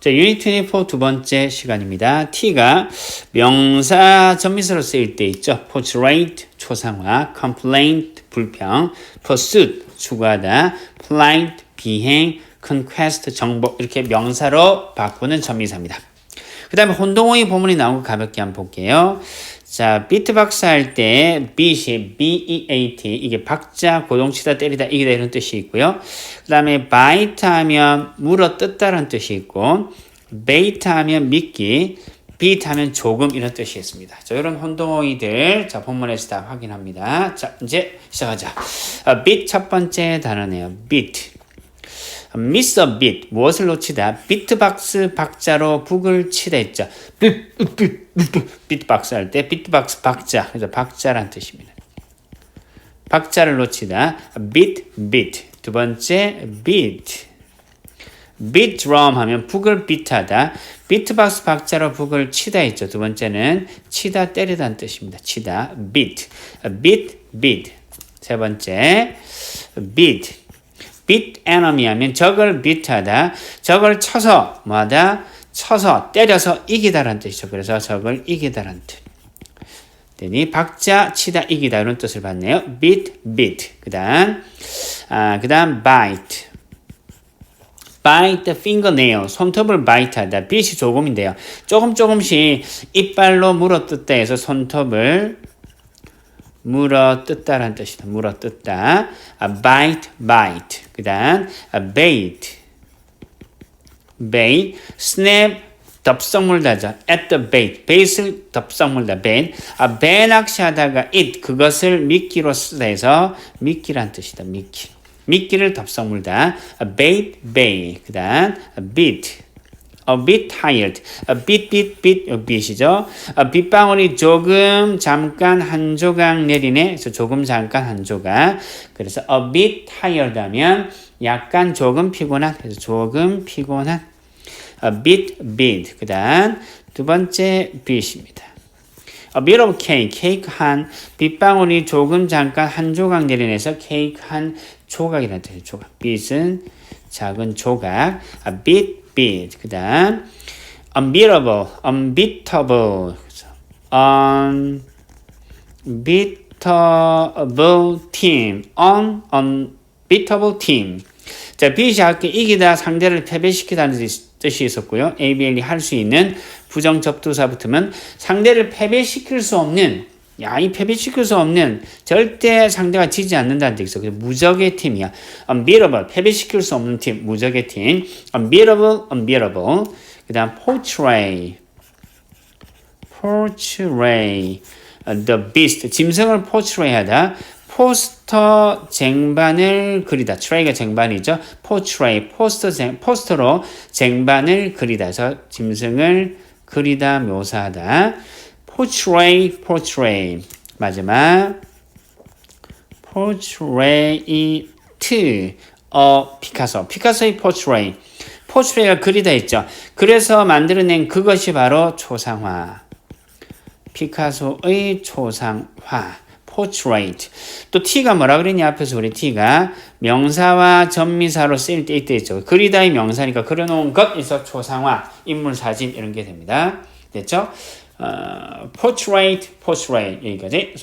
자, 유닛 24두 번째 시간입니다. T가 명사 전미사로 쓰일 때 있죠. portrait, 초상화, complaint, 불평, pursuit, 추구하다, flight, 비행, conquest, 정복 이렇게 명사로 바꾸는 전미사입니다. 그 다음에 혼동어의 보문이 나온 거 가볍게 한번 볼게요. 자, 비트박스 할 때 beat이 B-E-A-T 이게 박자, 고동치다, 때리다, 이기다 이런 뜻이 있고요. 그 다음에 bite 하면 물어 뜯다라는 뜻이 있고 bait 하면 미끼, beat 하면 조금 이런 뜻이 있습니다. 자, 이런 혼동어이들 자, 본문에서 다 확인합니다. 자, 이제 시작하자. 아, beat 첫 번째 단어네요. beat. Miss a beat 무엇을 놓치다 비트박스 박자로 북을 치다 했죠. 비트박스 할 때 비트박스 박자 그래서 박자란 뜻입니다. 박자를 놓치다 beat beat 두 번째 beat beat drum 하면 북을 비트하다 비트박스 박자로 북을 치다 했죠. 두 번째는 치다 때리다는 뜻입니다. 치다 beat beat beat 세 번째 beat beat enemy 하면 적을 beat하다, 적을 쳐서 뭐하다, 쳐서 때려서 이기다라는 뜻이죠. 그래서 적을 이기다라는 뜻. 되니 박자 치다 이기다 이런 뜻을 받네요. beat beat. 그다음 아 그다음 bite. bite fingernail 손톱을 bite하다. bit이 조금인데요. 조금 조금씩 이빨로 물어뜯다 해서 손톱을 물어 뜯다라는 뜻이다. 물어 뜯다. 아, bite, bite. 그 다음, 아, bait. bait. snap, 덥석 물다죠. at the bait. bait을 덥석 물다. bait. 아, 배 낚시 하다가 it. 그것을 미끼로 쓰다 해서 미끼란 뜻이다. 미끼. 미끼를 덥석 물다. 아, bait, bait. 그 다음, beat. A bit tired. a bit, bit, bit, 요 bit이죠. a 빗방울이 조금, 잠깐 한 조각 내리네. 그래서 조금, 잠깐 한 조각. 그래서 a bit tired 하면 약간 조금 피곤한. 그래서 조금 피곤한. a bit, bit. 그 다음 두 번째 bit입니다. A bit of cake, 케이크 한 빗방울이 조금 잠깐 한 조각 내려내서 케이크 한 조각이라는 뜻이에요. 조각. bit은 작은 조각. A bit, bit. 그 다음 unbeatable, unbeatable. unbeatable team. un, unbeatable team. 자, beat이 아까 이기다 상대를 패배시키다는 뜻이 있었고요. ABL이 할 수 있는 부정 접두사 붙으면 상대를 패배시킬 수 없는 야, 이 패배시킬 수 없는 절대 상대가 지지 않는다는 뜻이죠. 그래서 무적의 팀이야. unbeatable, 패배시킬 수 없는 팀, 무적의 팀. unbeatable, unbeatable. 그 다음 portray, portray, the beast, 짐승을 portray하다. 포스터 쟁반을 그리다. 트레이가 쟁반이죠. portray, 포스터 쟁, 포스터로 쟁반을 그리다. 그래서 짐승을 그리다, 묘사하다. Portray, portray. 마지막 portrait, 어, 피카소. 피카소의 portray. portray가 그리다 했죠. 그래서 만들어낸 그것이 바로 초상화. 피카소의 초상화. portrait. 또 T가 뭐라 그랬냐 앞에서 우리 T가 명사와 전미사로 쓰일 때 이때 있죠. 그리다의 명사니까 그려놓은 것에서 초상화, 인물 사진 이런 게 됩니다. 됐죠? 어, portrait, portrait 여기까지.